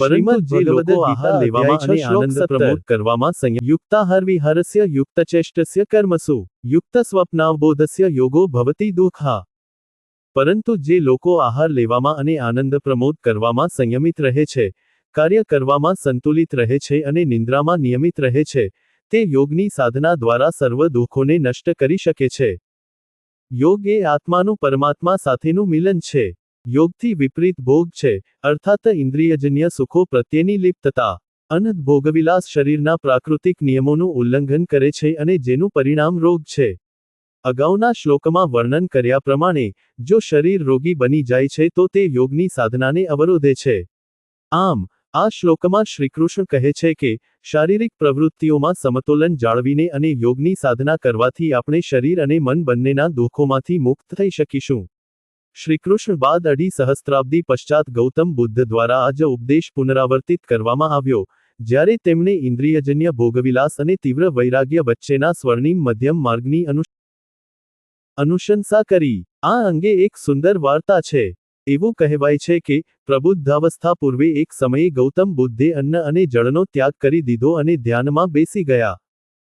પરંતુ જે લોકો આહાર લેવામાં અને આનંદ પ્રમોદ કરવામાં સંયુક્તા યુક્તાહાર વિહારસ્ય યુક્ત ચેષ્ટસ્ય કર્મસુ. યુક્ત સ્વપ્નાવબોધસ્ય યોગો ભવતી દુઃખા. પરંતુ જે લોકો આહાર લેવામાં અને આનંદ પ્રમોદ કરવામાં સંયમિત રહે છે કાર્ય કરવામાં સંતુલિત રહે છે અને નિંદ્રામાં નિયમિત રહે છે તે યોગની સાધના દ્વારા સર્વ દુઃખોને નષ્ટ કરી શકે છે. યોગ એ આત્માનું પરમાત્મા સાથેનું મિલન છે. યોગથી વિપરીત ભોગ છે, અર્થાત ઇન્દ્રિયજન્ય સુખો પ્રત્યેની લિપ્તતા અનંત ભોગવિલાસ શરીરના પ્રાકૃતિક નિયમોનું ઉલ્લંઘન કરે છે અને જેનું પરિણામ રોગ છે. અગાઉના શ્લોકમાં વર્ણન કર્યા પ્રમાણે, જો શરીર રોગી બની જાય છે તો તે યોગની સાધનાને અવરોધે છે. આમ, આ શ્લોકમાં શ્રીકૃષ્ણ કહે છે કે, શારીરિક પ્રવૃત્તિઓમાં સમતોલન જાળવીને અને યોગની સાધના કરવાથી આપણે શરીર અને મન બંનેના દુઃખોમાંથી મુક્ત થઈ શકીશું. શ્રીકૃષ્ણ બાદ અઢી સહસ્ત્રાબ્દી પશ્ચાત ગૌતમ બુદ્ધ દ્વારા આ જ ઉપદેશ પુનરાવર્તિત કરવામાં આવ્યો, જ્યારે તેમણે ઇન્દ્રિયજન્ય ભોગવિલાસ અને તીવ્ર વૈરાગ્ય વચ્ચેના સ્વર્ણિમ મધ્યમ માર્ગની અનુશંસા કરી. આ અંગે એક સુંદર વાર્તા છે. એવું કહેવાય છે કે, પ્રબુદ્ધાવસ્થા પૂર્વે એક સમયે ગૌતમ બુદ્ધે અન્ન અને જળનો ત્યાગ કરી દીધો અને ધ્યાનમાં બેસી ગયા.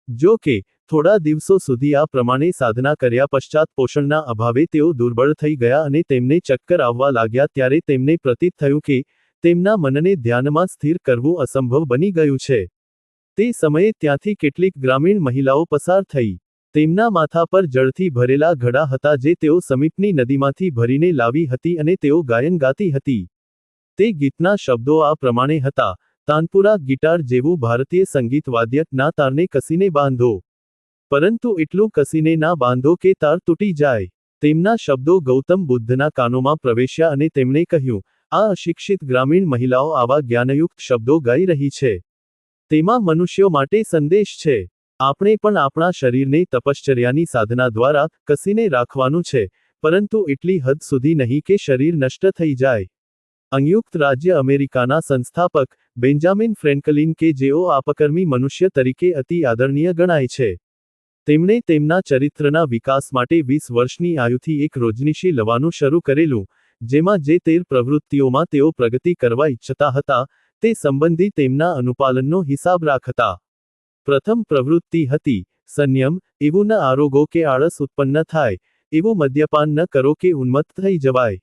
જો કે થોડા દિવસો સુધી આ પ્રમાણે સાધના કર્યા પશ્ચાત પોષણના અભાવે તેઓ દુર્બળ થઈ ગયા અને તેમને ચક્કર આવવા લાગ્યા ત્યારે તેમને પ્રતીત થયું કે તેમના મનને ધ્યાનમાં સ્થિર કરવું અસંભવ બની ગયું છે. તે સમયે ત્યાંથી કેટલીક ગ્રામીણ મહિલાઓ પસાર થઈ. તેમના માથા પર જળથી ભરેલા ઘડા હતા જે તેઓ સમીપની નદીમાંથી ભરીને લાવી હતી અને તેઓ ગાયન ગાતી હતી. તે ગીતના શબ્દો આ પ્રમાણે હતા. તાનપુરા ગિટાર જેવું ભારતીય સંગીત વાદ્ય ના તારને કસીને બાંધો. પરંતુ એટલું કસીને ના બાંધો કે તાર તૂટી જાય. તેમના શબ્દો ગૌતમ બુદ્ધના કાનોમાં પ્રવેશ્યા અને તેમણે કહ્યું, આ અશિક્ષિત ગ્રામીણ મહિલાઓ આવા જ્ઞાનયુક્ત શબ્દો ગાઈ રહી છે. તેમાં મનુષ્યો માટે સંદેશ છે. આપણે પણ આપણા શરીરને તપશ્ચર્યાની સાધના દ્વારા કસીને રાખવાનું છે, પરંતુ એટલી હદ સુધી નહીં કે શરીર નષ્ટ થઈ જાય. સંયુક્ત રાજ્ય અમેરિકાના સંસ્થાપક બેન્જામિન ફ્રેન્કલિન કે જેઓ આપકર્મી મનુષ્ય તરીકે અતિ આદરણીય ગણાય છે. તેમણે તેમના ચરિત્રના વિકાસ માટે વીસ વર્ષની આયુથી એક રોજનીશી લવાનું શરૂ કરેલું, જેમાં જે તેર પ્રવૃત્તિઓમાં તેઓ પ્રગતિ કરવા ઈચ્છતા હતા, તે સંબંધી તેમના અનુપાલનનો હિસાબ રાખતા. પ્રથમ પ્રવૃત્તિ હતી, સંયમ, એવું ન આરોગો કે આળસ ઉત્પન્ન થાય, એવું મદ્યપાન ન કરો કે ઉન્મત્ત થઈ જવાય.